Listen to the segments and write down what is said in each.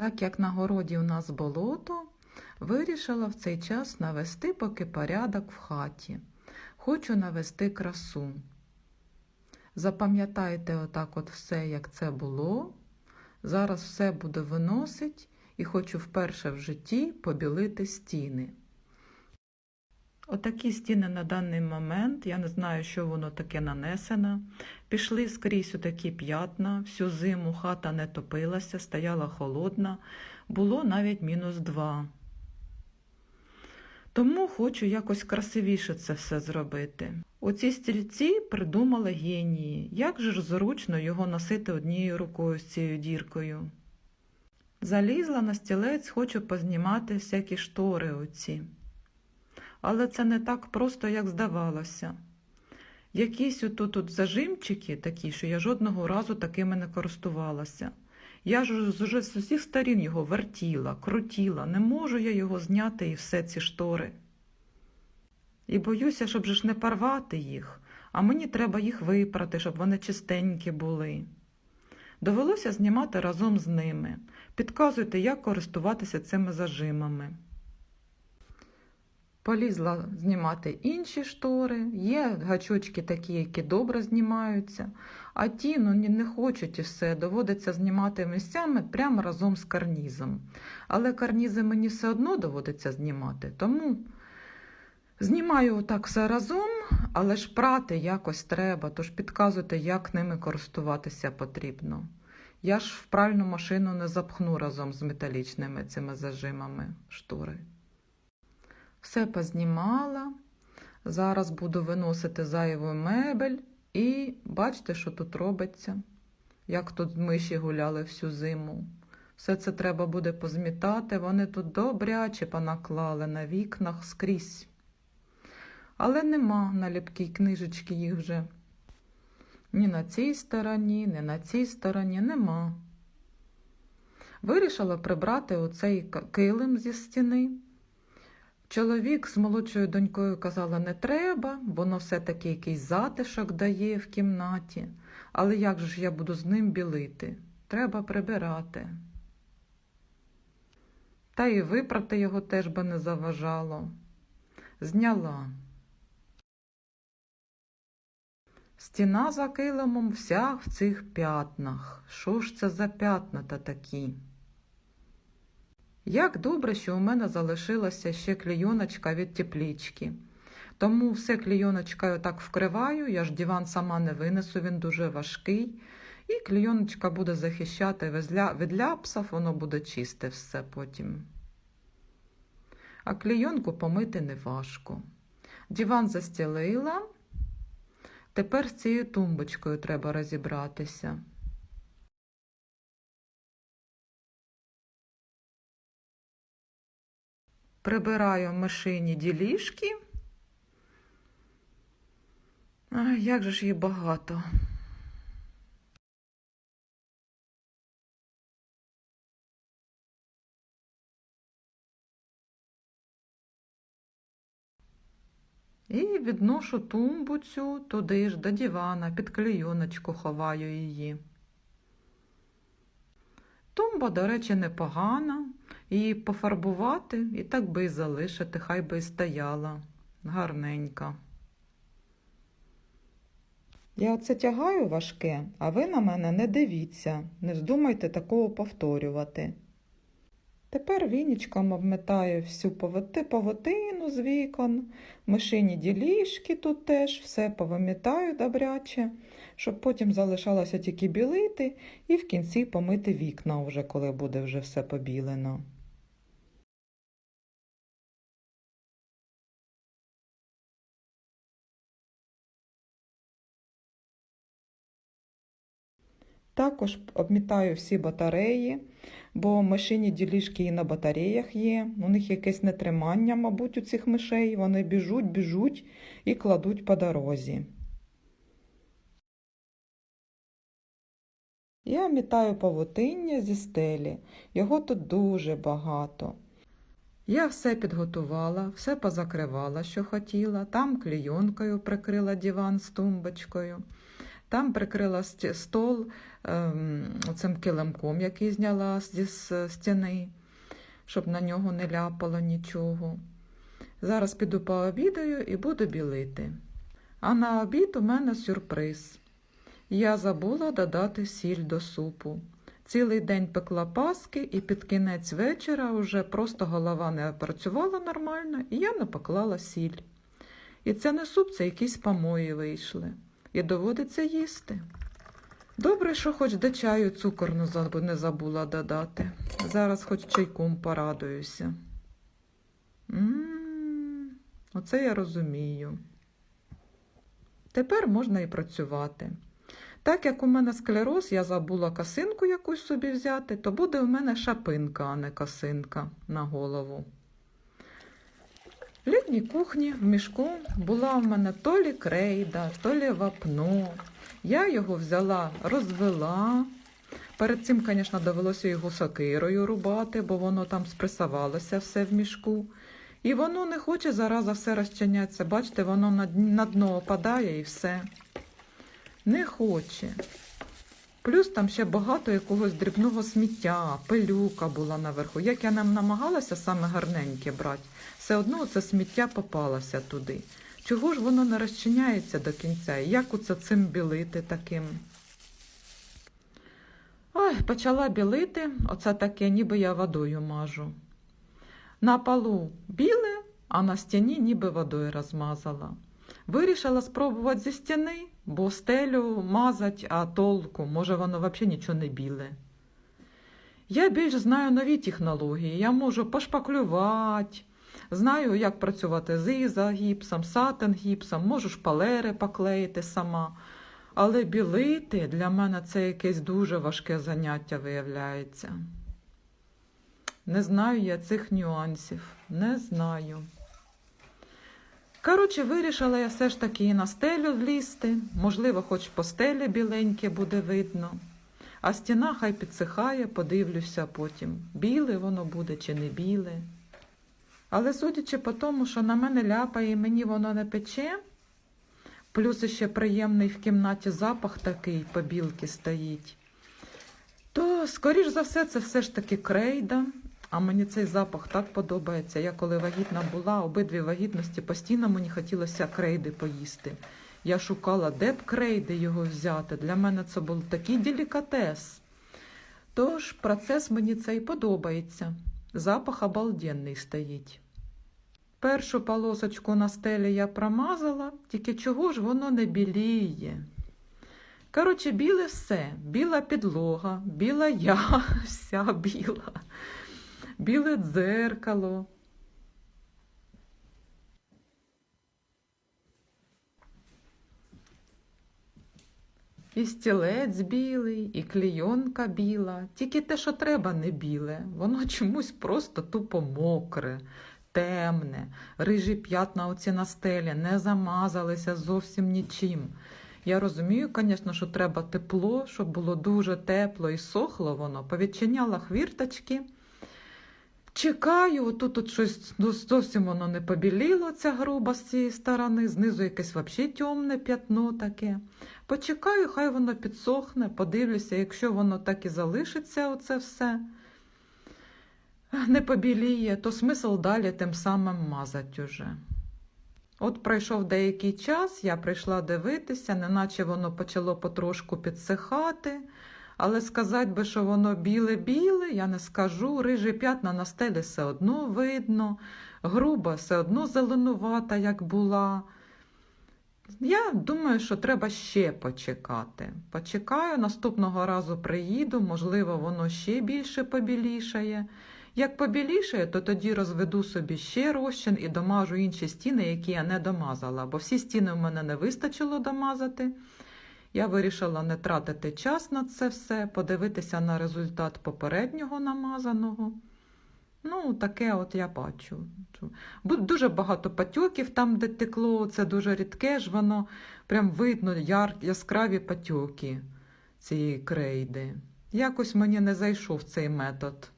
Так як на городі у нас болото, вирішила в цей час навести поки порядок в хаті. Хочу навести красу. Запам'ятайте отак от все, як це було. Зараз все буду виносити і хочу вперше в житті побілити стіни. Отакі стіни на даний момент, я не знаю, що воно таке нанесено. Пішли скрізь такі п'ятна, всю зиму хата не топилася, стояла холодна, було навіть мінус два. Тому хочу якось красивіше це все зробити. Оці стільці придумали генії. Як же ж зручно його носити однією рукою з цією діркою. Залізла на стілець, хочу познімати всякі штори оці. Але це не так просто, як здавалося. Якісь отут тут зажимчики такі, що я жодного разу такими не користувалася. Я ж уже з усіх сторін його вертіла, крутіла, не можу я його зняти і все ці штори. І боюся, щоб же ж не порвати їх, а мені треба їх випрати, щоб вони чистенькі були. Довелося знімати разом з ними. Підказуйте, як користуватися цими зажимами. Полізла знімати інші штори, є гачочки такі, які добре знімаються, а ті ну, не хочуть і все, доводиться знімати місцями прямо разом з карнізом. Але карнізи мені все одно доводиться знімати, тому знімаю отак все разом, але ж прати якось треба, тож підказуйте, як ними користуватися потрібно. Я ж в пральну машину не запхну разом з металічними цими зажимами штори. Все познімала. Зараз буду виносити зайву мебель і бачите, що тут робиться. Як тут миші гуляли всю зиму. Все це треба буде позмітати. Вони тут добряче понаклали на вікнах скрізь. Але нема на ліпкій книжечки їх вже. Ні на цій стороні, ні на цій стороні нема. Вирішила прибрати оцей килим зі стіни. Чоловік з молодшою донькою казала, не треба, воно все-таки якийсь затишок дає в кімнаті. Але як же ж я буду з ним білити? Треба прибирати. Та і випрати його теж би не заважало. Зняла. Стіна за килимом вся в цих п'ятнах. Що ж це за п'ятна та такі? Як добре, що у мене залишилася ще клійоночка від теплічки. Тому все клійоночкою так вкриваю, я ж диван сама не винесу, він дуже важкий. І клійоночка буде захищати від ля- ляпсів, воно буде чисте все потім. А клійонку помити не важко. Диван застілила. Тепер з цією тумбочкою треба розібратися. Прибираю в машині ділішки. Ай, як же ж їх багато. І відношу тумбу цю туди ж до дивана, під клейоночку ховаю її. Тумба, до речі, непогана. Її пофарбувати і так би і залишити, хай би і стояла. Гарненька. Я оце тягаю важке, а ви на мене не дивіться, не вздумайте такого повторювати. Тепер вінічком обметаю всю повоти, з вікон, мишині ділішки тут теж, все повимітаю добряче, щоб потім залишалося тільки білити і в кінці помити вікна, вже коли буде вже все побілено. Також обмітаю всі батареї, бо мишині ділішки і на батареях є. У них якесь нетримання, мабуть, у цих мишей. Вони біжуть, біжуть і кладуть по дорозі. Я мітаю павутиння зі стелі. Його тут дуже багато. Я все підготувала, все позакривала, що хотіла. Там клійонкою прикрила диван з тумбочкою. Там прикрила стол ем, цим килимком, який зняла зі стіни, щоб на нього не ляпало нічого. Зараз піду пообідаю і буду білити. А на обід у мене сюрприз. Я забула додати сіль до супу. Цілий день пекла паски, і під кінець вечора вже просто голова не працювала нормально, і я не поклала сіль. І це не суп, це якісь помої вийшли. І доводиться їсти. Добре, що хоч до чаю цукор не забула додати. Зараз хоч чайком порадуюся. м оце я розумію. Тепер можна і працювати. Так як у мене склероз, я забула косинку якусь собі взяти, то буде у мене шапинка, а не косинка на голову. В літній кухні в мішку була в мене то лі крейда, то лі вапно. Я його взяла, розвела. Перед цим, звісно, довелося його сокирою рубати, бо воно там спресувалося все в мішку. І воно не хоче зараза все розчинятися. Бачите, воно на, на дно опадає і все. Не хоче. Плюс там ще багато якогось дрібного сміття, пилюка була наверху. Як я нам намагалася саме гарненьке брати, все одно це сміття попалося туди. Чого ж воно не розчиняється до кінця? І як оце цим білити таким? Ой, почала білити, оце таке, ніби я водою мажу. На полу біле, а на стіні ніби водою розмазала. Вирішила спробувати зі стіни, бо стелю мазать, а толку, може воно взагалі нічого не біле. Я більш знаю нові технології. Я можу пошпаклювати, знаю, як працювати з ізогіпсом, сатин гіпсом, можу шпалери поклеїти сама. Але білити для мене це якесь дуже важке заняття виявляється. Не знаю я цих нюансів, не знаю. Коротше, вирішила я все ж таки і на стелю влізти. Можливо, хоч по стелі біленьке буде видно. А стіна хай підсихає, подивлюся потім, біле воно буде чи не біле. Але судячи по тому, що на мене ляпає і мені воно не пече, плюс ще приємний в кімнаті запах такий побілки стоїть, то, скоріш за все, це все ж таки крейда. А мені цей запах так подобається. Я коли вагітна була, обидві вагітності постійно мені хотілося крейди поїсти. Я шукала, де б крейди його взяти. Для мене це був такий делікатес. Тож процес мені цей подобається. Запах обалденний стоїть. Першу полосочку на стелі я промазала, тільки чого ж воно не біліє. Коротше, біле все, біла підлога, біла я, вся біла, біле дзеркало. І стілець білий, і клійонка біла. Тільки те, що треба, не біле. Воно чомусь просто тупо мокре, темне, рижі п'ятна оці на стелі не замазалися зовсім нічим. Я розумію, звісно, що треба тепло, щоб було дуже тепло і сохло воно. Повідчиняла хвірточки. Чекаю, отут от щось ну, зовсім воно не побіліло, ця груба з цієї сторони, знизу якесь взагалі темне п'ятно таке. Почекаю, хай воно підсохне, подивлюся, якщо воно так і залишиться, оце все не побіліє, то смисл далі тим самим мазати уже. От пройшов деякий час, я прийшла дивитися, неначе воно почало потрошку підсихати. Але сказати би, що воно біле-біле, я не скажу. Рижі п'ятна на стелі все одно видно, груба все одно зеленувата, як була. Я думаю, що треба ще почекати. Почекаю, наступного разу приїду, можливо, воно ще більше побілішає. Як побілішає, то тоді розведу собі ще розчин і домажу інші стіни, які я не домазала, бо всі стіни в мене не вистачило домазати. Я вирішила не тратити час на це все, подивитися на результат попереднього намазаного. Ну, таке от я бачу. Дуже багато патьоків там, де текло, це дуже рідке ж воно, прям видно яр, яскраві патьоки цієї крейди. Якось мені не зайшов цей метод.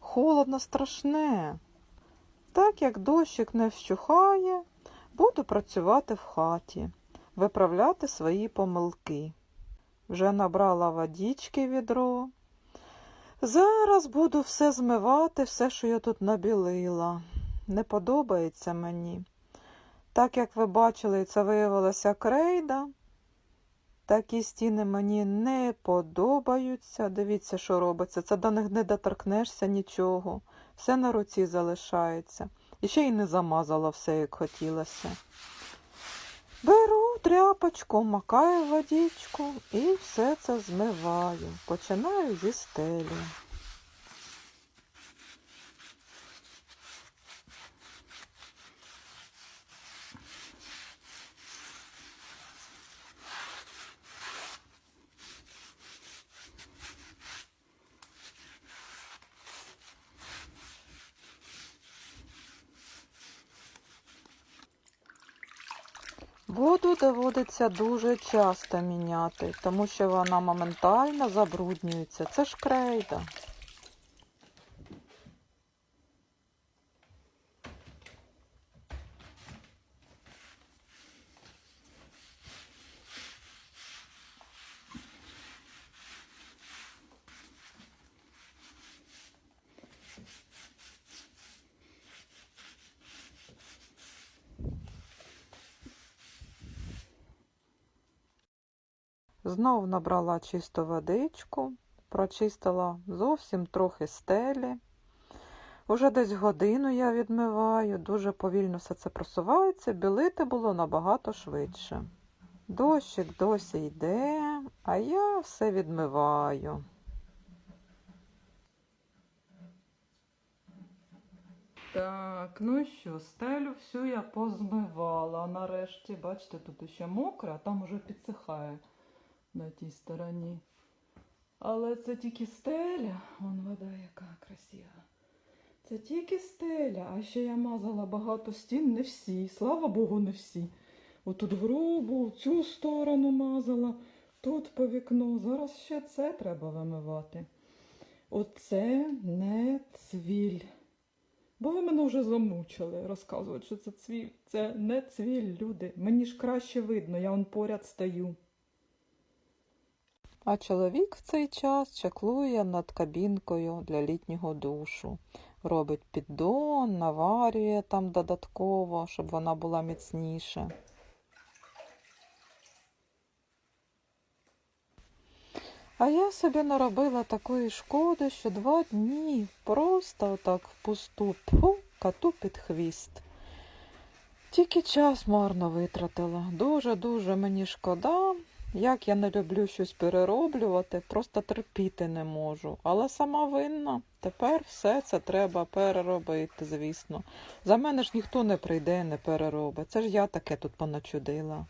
Холодно страшне. Так як дощик не вщухає, буду працювати в хаті, виправляти свої помилки. вже набрала водички відро. Зараз буду все змивати, все, що я тут набілила. Не подобається мені. Так як ви бачили, це виявилася крейда. Такі стіни мені не подобаються. Дивіться, що робиться. Це до них не доторкнешся нічого. Все на руці залишається. І ще й не замазала все, як хотілося. Беру тряпочку, макаю водичку і все це змиваю. Починаю зі стелі. Воду доводиться дуже часто міняти, тому що вона моментально забруднюється. Це ж крейда. Знов набрала чисту водичку, прочистила зовсім трохи стелі. Уже десь годину я відмиваю, дуже повільно все це просувається, білити було набагато швидше. Дощик досі йде, а я все відмиваю. Так, ну що, стелю всю я позмивала. Нарешті, бачите, тут ще мокре, а там уже підсихає на тій стороні. Але це тільки стеля. Вон вода яка красива. Це тільки стеля, а ще я мазала багато стін, не всі. Слава Богу, не всі. Отут грубу, цю сторону мазала, тут по вікну. Зараз ще це треба вимивати. Оце не цвіль. Бо ви мене вже замучили розказувати, що це цвіль. Це не цвіль, люди. Мені ж краще видно, я он поряд стою. А чоловік в цей час чаклує над кабінкою для літнього душу. Робить піддон, наварює там додатково, щоб вона була міцніша. А я собі наробила такої шкоди, що два дні просто отак впусту пху, коту під хвіст. Тільки час марно витратила. Дуже-дуже мені шкода. Як я не люблю щось перероблювати, просто терпіти не можу. Але сама винна. Тепер все це треба переробити, звісно. За мене ж ніхто не прийде і не переробить. Це ж я таке тут поначудила.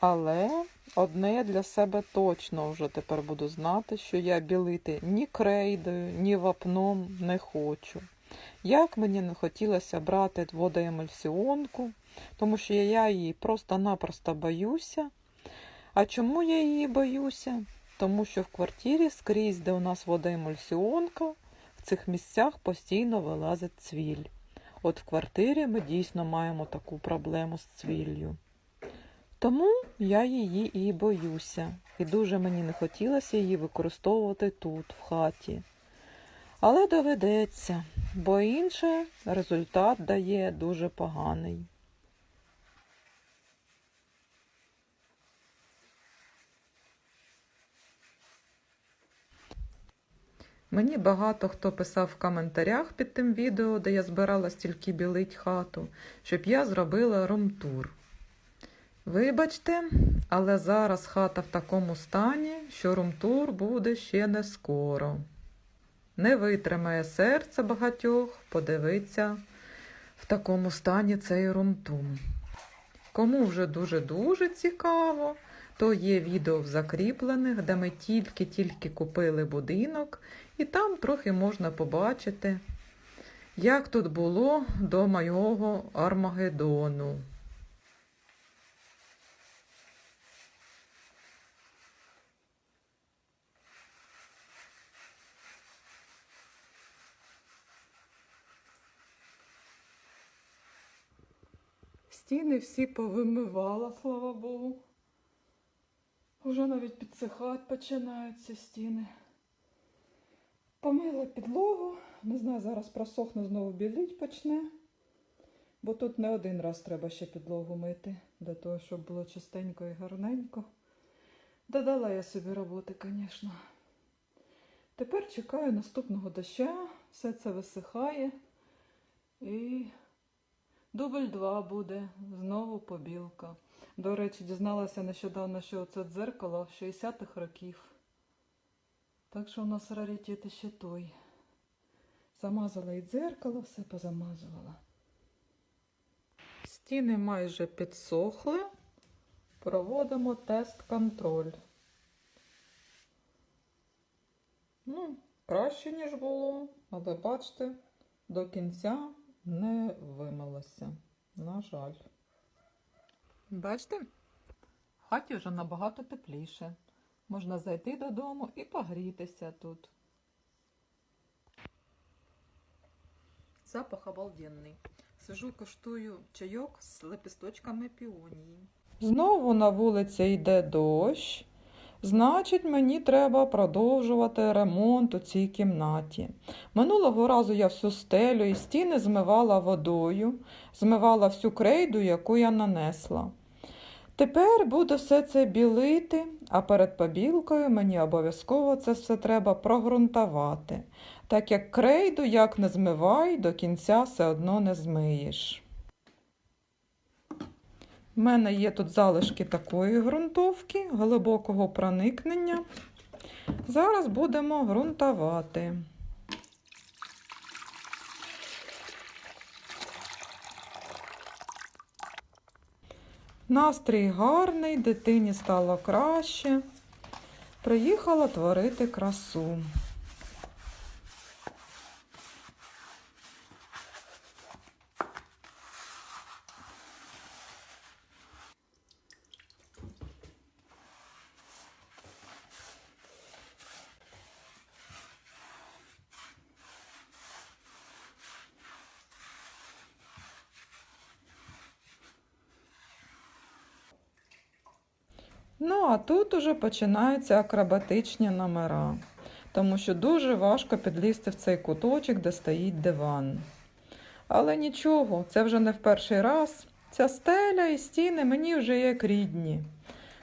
Але одне для себе точно вже тепер буду знати, що я білити ні крейдою, ні вапном не хочу. Як мені не хотілося брати водоемульсіонку, тому що я її просто-напросто боюся. А чому я її боюся? Тому що в квартирі скрізь, де у нас водоемульсіонка, в цих місцях постійно вилазить цвіль. От в квартирі ми дійсно маємо таку проблему з цвіллю. Тому я її і боюся. І дуже мені не хотілося її використовувати тут, в хаті. Але доведеться, бо інше результат дає дуже поганий. Мені багато хто писав в коментарях під тим відео, де я збирала стільки білить хату, щоб я зробила румтур. Вибачте, але зараз хата в такому стані, що румтур буде ще не скоро. Не витримає серце багатьох подивитися в такому стані цей румтум. Кому вже дуже-дуже цікаво, то є відео в закріплених, де ми тільки-тільки купили будинок, і там трохи можна побачити, як тут було до моєго Армагеддону. Стіни всі повимивала, слава Богу. Уже навіть підсихати починають ці стіни. Помила підлогу. Не знаю, зараз просохне знову біліть почне. Бо тут не один раз треба ще підлогу мити, для того, щоб було чистенько і гарненько. Додала я собі роботи, звісно. Тепер чекаю наступного доща, все це висихає. І дубль 2 буде, знову побілка. До речі, дізналася нещодавно, що це дзеркало 60-х років. Так що у нас раритет ще той. Замазала і дзеркало, все позамазувала. Стіни майже підсохли. Проводимо тест-контроль. Ну, краще, ніж було, але бачите, до кінця не вимилося. На жаль. Бачите? В хаті вже набагато тепліше. Можна зайти додому і погрітися тут. Запах обалденний. Сижу, коштую чайок з лепісточками піонії. Знову на вулиці йде дощ. Значить, мені треба продовжувати ремонт у цій кімнаті. Минулого разу я всю стелю і стіни змивала водою, змивала всю крейду, яку я нанесла. Тепер буду все це білити, а перед побілкою мені обов'язково це все треба прогрунтувати, так як крейду як не змивай, до кінця все одно не змиєш. У мене є тут залишки такої ґрунтовки, глибокого проникнення. Зараз будемо ґрунтувати. Настрій гарний, дитині стало краще. Приїхала творити красу. Ну, а тут уже починаються акробатичні номера, тому що дуже важко підлізти в цей куточок, де стоїть диван. Але нічого, це вже не в перший раз. Ця стеля і стіни мені вже як рідні.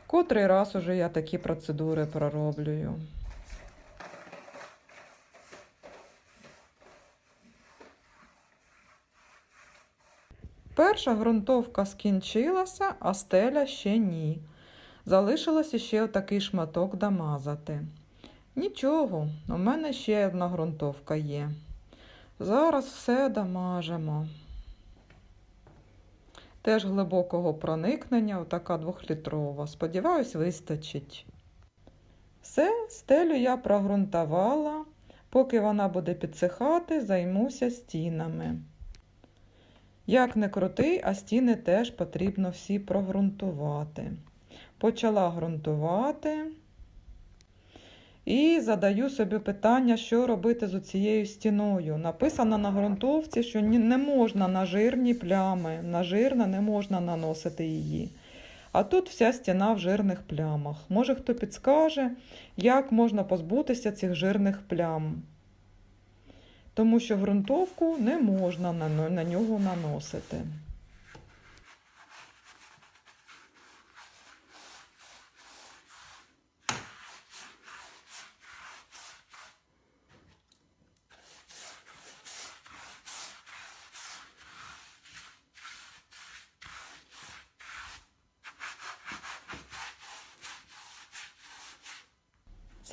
Котрий раз уже я такі процедури пророблюю. Перша ґрунтовка скінчилася, а стеля ще ні. Залишилося ще отакий шматок домазати. Нічого, у мене ще одна ґрунтовка є. Зараз все домажемо. Теж глибокого проникнення, отака двохлітрова. Сподіваюсь, вистачить. Все, стелю я прогрунтувала. Поки вона буде підсихати, займуся стінами. Як не крути, а стіни теж потрібно всі прогрунтувати. Почала ґрунтувати і задаю собі питання, що робити з цією стіною. Написано на ґрунтовці, що не можна на жирні плями, на жирна не можна наносити її. А тут вся стіна в жирних плямах. Може, хто підскаже, як можна позбутися цих жирних плям. Тому що ґрунтовку не можна на, нього наносити.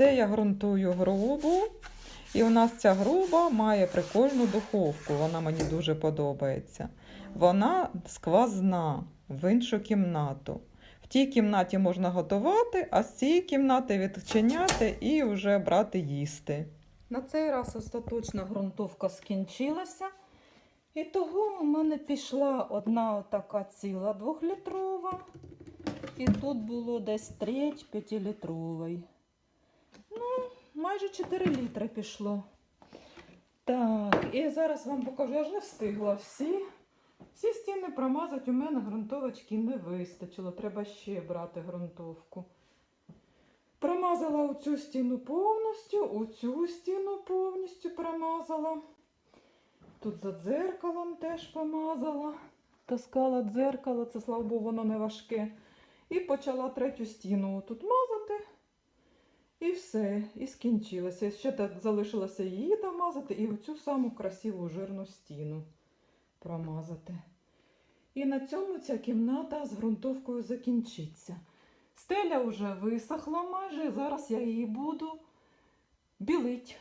Це я ґрунтую грубу. І у нас ця груба має прикольну духовку. Вона мені дуже подобається. Вона сквозна в іншу кімнату. В тій кімнаті можна готувати, а з цієї кімнати відчиняти і вже брати їсти. На цей раз остаточна ґрунтовка скінчилася. І того у мене пішла одна така ціла двохлітрова. І тут було десь треть п'ятилітрової. Ну, майже 4 літри пішло. Так, і зараз вам покажу, я ж не встигла всі. Всі стіни промазати у мене ґрунтовочки не вистачило. Треба ще брати ґрунтовку. Промазала оцю стіну повністю, оцю стіну повністю промазала. Тут за дзеркалом теж помазала. Таскала дзеркало, це слава Богу, воно не важке. І почала третю стіну тут мазати. І все, і скінчилося. Ще так залишилося її домазати і оцю саму красиву жирну стіну промазати. І на цьому ця кімната з ґрунтовкою закінчиться. Стеля вже висохла майже, зараз я її буду білить.